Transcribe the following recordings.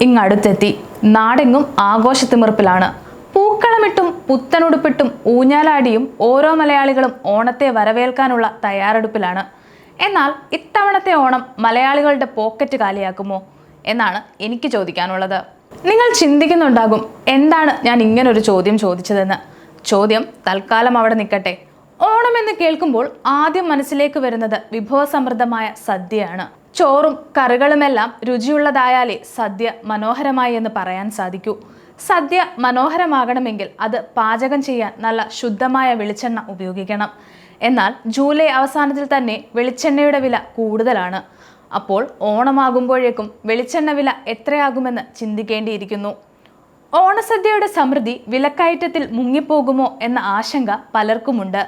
ഇങ്ങടുത്തെത്തി. നാടെങ്ങും ആഘോഷത്തിമിർപ്പിലാണ് പൂക്കളമിട്ടും പുത്തനുടുപ്പിട്ടും ഊഞ്ഞാലാടിയും ഓരോ മലയാളികളും ഓണത്തെ വരവേൽക്കാനുള്ള തയ്യാറെടുപ്പിലാണ്. എന്നാൽ ഇത്തവണത്തെ ഓണം മലയാളികളുടെ പോക്കറ്റ് കാലിയാക്കുമോ എന്നാണ് എനിക്ക് ചോദിക്കാനുള്ളത്. നിങ്ങൾ ചിന്തിക്കുന്നുണ്ടാകും എന്താണ് ഞാൻ ഇങ്ങനൊരു ചോദ്യം ചോദിച്ചതെന്ന്. ചോദ്യം തൽക്കാലം അവിടെ നിൽക്കട്ടെ. ഓണം എന്ന് കേൾക്കുമ്പോൾ ആദ്യം മനസ്സിലേക്ക് വരുന്നത് വിഭവസമൃദ്ധമായ സദ്യയാണ്. ചോറും കറികളുമെല്ലാം രുചിയുള്ളതായാലേ സദ്യ മനോഹരമായി എന്ന് പറയാൻ സാധിക്കൂ. സദ്യ മനോഹരമാകണമെങ്കിൽ അത് പാചകം ചെയ്യാൻ നല്ല ശുദ്ധമായ വെളിച്ചെണ്ണ ഉപയോഗിക്കണം. എന്നാൽ ജൂലൈ അവസാനത്തിൽ തന്നെ വെളിച്ചെണ്ണയുടെ വില കൂടുതലാണ്. അപ്പോൾ ഓണമാകുമ്പോഴേക്കും വെളിച്ചെണ്ണ വില എത്രയാകുമെന്ന് ചിന്തിക്കേണ്ടിയിരിക്കുന്നു. ഓണസദ്യയുടെ സമൃദ്ധി വിലക്കയറ്റത്തിൽ മുങ്ങിപ്പോകുമോ എന്ന ആശങ്ക പലർക്കുമുണ്ട്.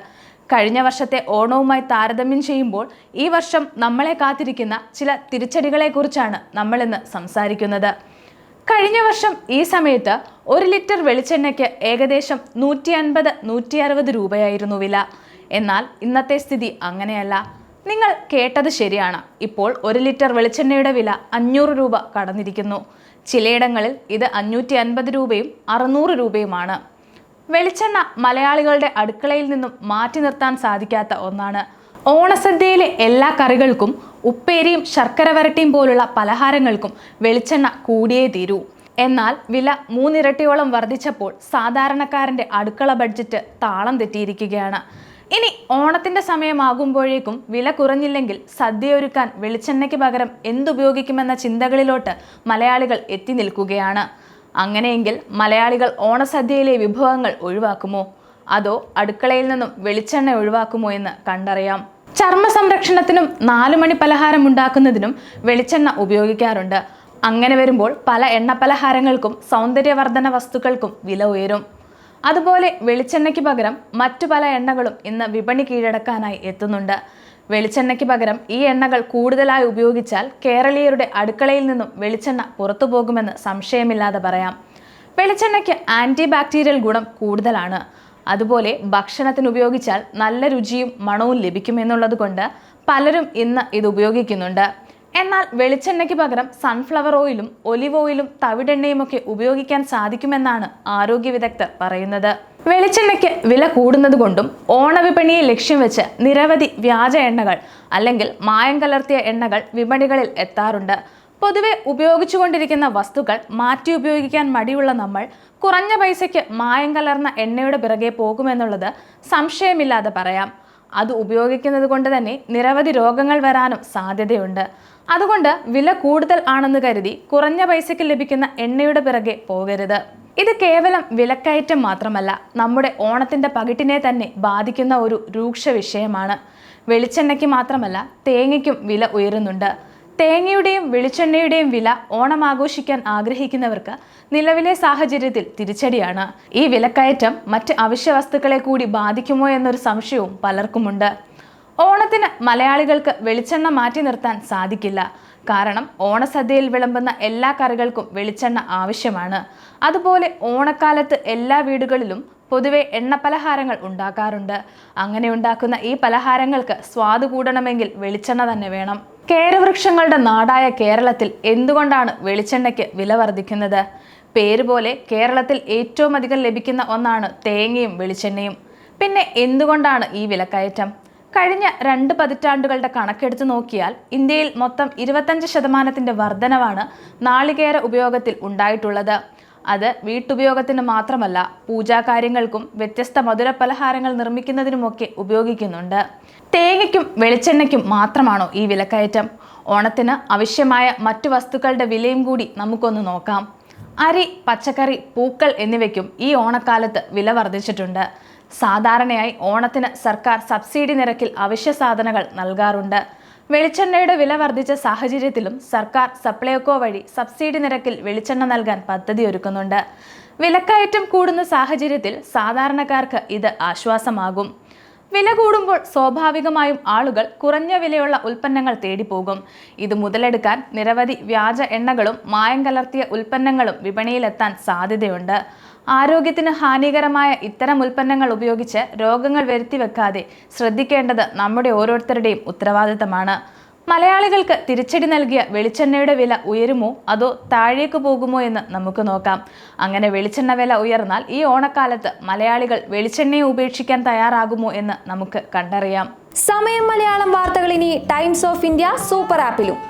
കഴിഞ്ഞ വർഷത്തെ ഓണവുമായി താരതമ്യം ചെയ്യുമ്പോൾ ഈ വർഷം നമ്മളെ കാത്തിരിക്കുന്ന ചില തിരിച്ചടികളെക്കുറിച്ചാണ് നമ്മൾ ഇന്ന് സംസാരിക്കുന്നത്. കഴിഞ്ഞ വർഷം ഈ സമയത്ത് ഒരു ലിറ്റർ വെളിച്ചെണ്ണയ്ക്ക് ഏകദേശം നൂറ്റി അൻപത് നൂറ്റി അറുപത് രൂപയായിരുന്നു വില. എന്നാൽ ഇന്നത്തെ സ്ഥിതി അങ്ങനെയല്ല. നിങ്ങൾ കേട്ടത് ശരിയാണ്. ഇപ്പോൾ ഒരു ലിറ്റർ വെളിച്ചെണ്ണയുടെ വില അഞ്ഞൂറ് രൂപ കടന്നിരിക്കുന്നു. ചിലയിടങ്ങളിൽ ഇത് അഞ്ഞൂറ്റി അൻപത് രൂപയും അറുന്നൂറ് രൂപയുമാണ്. വെളിച്ചെണ്ണ മലയാളികളുടെ അടുക്കളയിൽ നിന്നും മാറ്റി നിർത്താൻ സാധിക്കാത്ത ഒന്നാണ്. ഓണസദ്യയിലെ എല്ലാ കറികൾക്കും ഉപ്പേരിയും ശർക്കര വരട്ടിയും പോലുള്ള പലഹാരങ്ങൾക്കും വെളിച്ചെണ്ണ കൂടിയേ തീരൂ. എന്നാൽ വില മൂന്നിരട്ടിയോളം വർദ്ധിച്ചപ്പോൾ സാധാരണക്കാരന്റെ അടുക്കള ബഡ്ജറ്റ് താളം തെറ്റിയിരിക്കുകയാണ്. ഇനി ഓണത്തിന്റെ സമയമാകുമ്പോഴേക്കും വില കുറഞ്ഞില്ലെങ്കിൽ സദ്യ ഒരുക്കാൻ വെളിച്ചെണ്ണയ്ക്ക് പകരം എന്തുപയോഗിക്കുമെന്ന ചിന്തകളിലോട്ട് മലയാളികൾ എത്തി നിൽക്കുകയാണ്. അങ്ങനെയെങ്കിൽ മലയാളികൾ ഓണസദ്യയിലെ വിഭവങ്ങൾ ഒഴിവാക്കുമോ? അതോ അടുക്കളയിൽ നിന്നും വെളിച്ചെണ്ണ ഒഴിവാക്കുമോ എന്ന് കണ്ടറിയാം. ചർമ്മ സംരക്ഷണത്തിനും നാലുമണി പലഹാരം ഉണ്ടാക്കുന്നതിനും വെളിച്ചെണ്ണ ഉപയോഗിക്കാറുണ്ട്. അങ്ങനെ വരുമ്പോൾ പല എണ്ണ പലഹാരങ്ങൾക്കും സൗന്ദര്യവർദ്ധന വസ്തുക്കൾക്കും വില ഉയരും. അതുപോലെ വെളിച്ചെണ്ണയ്ക്ക് പകരം മറ്റു പല എണ്ണകളും ഇന്ന് വിപണി കീഴടക്കാനായി എത്തുന്നുണ്ട്. വെളിച്ചെണ്ണയ്ക്ക് പകരം ഈ എണ്ണകൾ കൂടുതലായി ഉപയോഗിച്ചാൽ കേരളീയരുടെ അടുക്കളയിൽ നിന്നും വെളിച്ചെണ്ണ പുറത്തു പോകുമെന്ന് സംശയമില്ലാതെ പറയാം. വെളിച്ചെണ്ണയ്ക്ക് ആന്റി ബാക്ടീരിയൽ ഗുണം കൂടുതലാണ്. അതുപോലെ ഭക്ഷണത്തിന് ഉപയോഗിച്ചാൽ നല്ല രുചിയും മണവും ലഭിക്കുമെന്നുള്ളത് കൊണ്ട് പലരും ഇന്ന് ഇത് ഉപയോഗിക്കുന്നുണ്ട്. എന്നാൽ വെളിച്ചെണ്ണയ്ക്ക് പകരം സൺഫ്ലവർ ഓയിലും ഒലിവ് ഓയിലും തവിടെണ്ണയും ഒക്കെ ഉപയോഗിക്കാൻ സാധിക്കുമെന്നാണ് ആരോഗ്യ വിദഗ്ധർ പറയുന്നത്. വെളിച്ചെണ്ണയ്ക്ക് വില കൂടുന്നതുകൊണ്ടും ഓണവിപണിയെ ലക്ഷ്യം വെച്ച് നിരവധി വ്യാജ എണ്ണകൾ അല്ലെങ്കിൽ മായം കലർത്തിയ എണ്ണകൾ വിപണികളിൽ എത്താറുണ്ട്. പൊതുവെ ഉപയോഗിച്ചുകൊണ്ടിരിക്കുന്ന വസ്തുക്കൾ മാറ്റി ഉപയോഗിക്കാൻ മടിയുള്ള നമ്മൾ കുറഞ്ഞ പൈസയ്ക്ക് മായം കലർന്ന എണ്ണയുടെ പിറകെ പോകുമെന്നുള്ളത് സംശയമില്ലാതെ പറയാം. അത് ഉപയോഗിക്കുന്നത് കൊണ്ട് തന്നെ നിരവധി രോഗങ്ങൾ വരാനും സാധ്യതയുണ്ട്. അതുകൊണ്ട് വില കൂടുതൽ ആണെന്ന് കരുതി കുറഞ്ഞ പൈസയ്ക്ക് ലഭിക്കുന്ന എണ്ണയുടെ പിറകെ പോകരുത്. ഇത് കേവലം വിലക്കയറ്റം മാത്രമല്ല നമ്മുടെ ഓണത്തിന്റെ പകിട്ടിനെ തന്നെ ബാധിക്കുന്ന ഒരു രൂക്ഷ വിഷയമാണ്. വെളിച്ചെണ്ണയ്ക്ക് മാത്രമല്ല തേങ്ങയ്ക്കും വില ഉയരുന്നുണ്ട്. തേങ്ങയുടെയും വെളിച്ചെണ്ണയുടെയും വില ഓണം ആഘോഷിക്കാൻ ആഗ്രഹിക്കുന്നവർക്ക് നിലവിലെ സാഹചര്യത്തിൽ തിരിച്ചടിയാണ്. ഈ വിലക്കയറ്റം മറ്റ് അവശ്യ വസ്തുക്കളെ കൂടി ബാധിക്കുമോ എന്നൊരു സംശയവും പലർക്കുമുണ്ട്. ഓണത്തിന് മലയാളികൾക്ക് വെളിച്ചെണ്ണ മാറ്റി നിർത്താൻ സാധിക്കില്ല. കാരണം ഓണസദ്യയിൽ വിളമ്പുന്ന എല്ലാ കറികൾക്കും വെളിച്ചെണ്ണ ആവശ്യമാണ്. അതുപോലെ ഓണക്കാലത്ത് എല്ലാ വീടുകളിലും പൊതുവെ എണ്ണപ്പലഹാരങ്ങൾ ഉണ്ടാക്കാറുണ്ട്. അങ്ങനെ ഉണ്ടാക്കുന്ന ഈ പലഹാരങ്ങൾക്ക് സ്വാദ് കൂടണമെങ്കിൽ വെളിച്ചെണ്ണ തന്നെ വേണം. കേരവൃക്ഷങ്ങളുടെ നാടായ കേരളത്തിൽ എന്തുകൊണ്ടാണ് വെളിച്ചെണ്ണയ്ക്ക് വില വർദ്ധിക്കുന്നത്? പേര് പോലെ കേരളത്തിൽ ഏറ്റവും അധികം ലഭിക്കുന്ന ഒന്നാണ് തേങ്ങയും വെളിച്ചെണ്ണയും. പിന്നെ എന്തുകൊണ്ടാണ് ഈ വിലക്കയറ്റം? കഴിഞ്ഞ രണ്ട് പതിറ്റാണ്ടുകളുടെ കണക്കെടുത്ത് നോക്കിയാൽ ഇന്ത്യയിൽ മൊത്തം ഇരുപത്തഞ്ച് ശതമാനത്തിന്റെ വർധനവാണ് നാളികേര ഉപയോഗത്തിൽ ഉണ്ടായിട്ടുള്ളത്. അത് വീട്ടുപയോഗത്തിന് മാത്രമല്ല പൂജാകാര്യങ്ങൾക്കും വ്യത്യസ്ത മധുര പലഹാരങ്ങൾ നിർമ്മിക്കുന്നതിനുമൊക്കെ ഉപയോഗിക്കുന്നുണ്ട്. തേങ്ങയ്ക്കും വെളിച്ചെണ്ണയ്ക്കും മാത്രമാണോ ഈ വിലക്കയറ്റം? ഓണത്തിന് ആവശ്യമായ മറ്റു വസ്തുക്കളുടെ വിലയും കൂടി നമുക്കൊന്ന് നോക്കാം. അരി പച്ചക്കറി പൂക്കൾ എന്നിവയ്ക്കും ഈ ഓണക്കാലത്ത് വില വർദ്ധിച്ചിട്ടുണ്ട്. സാധാരണയായി ഓണത്തിന് സർക്കാർ സബ്സിഡി നിരക്കിൽ അവശ്യ സാധനങ്ങൾ നൽകാറുണ്ട്. വെളിച്ചെണ്ണയുടെ വില വർദ്ധിച്ച സാഹചര്യത്തിലും സർക്കാർ സപ്ലൈകോ വഴി സബ്സിഡി നിരക്കിൽ വെളിച്ചെണ്ണ നൽകാൻ പദ്ധതി ഒരുക്കുന്നുണ്ട്. വിലക്കയറ്റം കൂടുന്ന സാഹചര്യത്തിൽ സാധാരണക്കാർക്ക് ഇത് ആശ്വാസമാകും. വില കൂടുമ്പോൾ സ്വാഭാവികമായും ആളുകൾ കുറഞ്ഞ വിലയുള്ള ഉൽപ്പന്നങ്ങൾ തേടിപ്പോകും. ഇത് മുതലെടുക്കാൻ നിരവധി വ്യാജ എണ്ണകളും മായം കലർത്തിയ ഉൽപ്പന്നങ്ങളും വിപണിയിലെത്താൻ സാധ്യതയുണ്ട്. ആരോഗ്യത്തിന് ഹാനികരമായ ഇത്തരം ഉൽപ്പന്നങ്ങൾ ഉപയോഗിച്ച് രോഗങ്ങൾ വരുത്തിവെക്കാതെ ശ്രദ്ധിക്കേണ്ടത് നമ്മുടെ ഓരോരുത്തരുടെയും ഉത്തരവാദിത്തമാണ്. മലയാളികൾക്ക് തിരിച്ചടി നൽകിയ വെളിച്ചെണ്ണയുടെ വില ഉയരുമോ? അതോ താഴേക്ക് പോകുമോ എന്ന് നമുക്ക് നോക്കാം. അങ്ങനെ വെളിച്ചെണ്ണ വില ഉയർന്നാൽ ഈ ഓണക്കാലത്ത് മലയാളികൾ വെളിച്ചെണ്ണയെ ഉപേക്ഷിക്കാൻ തയ്യാറാകുമോ എന്ന് നമുക്ക് കണ്ടറിയാം. സമയം മലയാളം വാർത്തകൾ ഇനി ടൈംസ് ഓഫ് ഇന്ത്യ സൂപ്പർ ആപ്പിലും.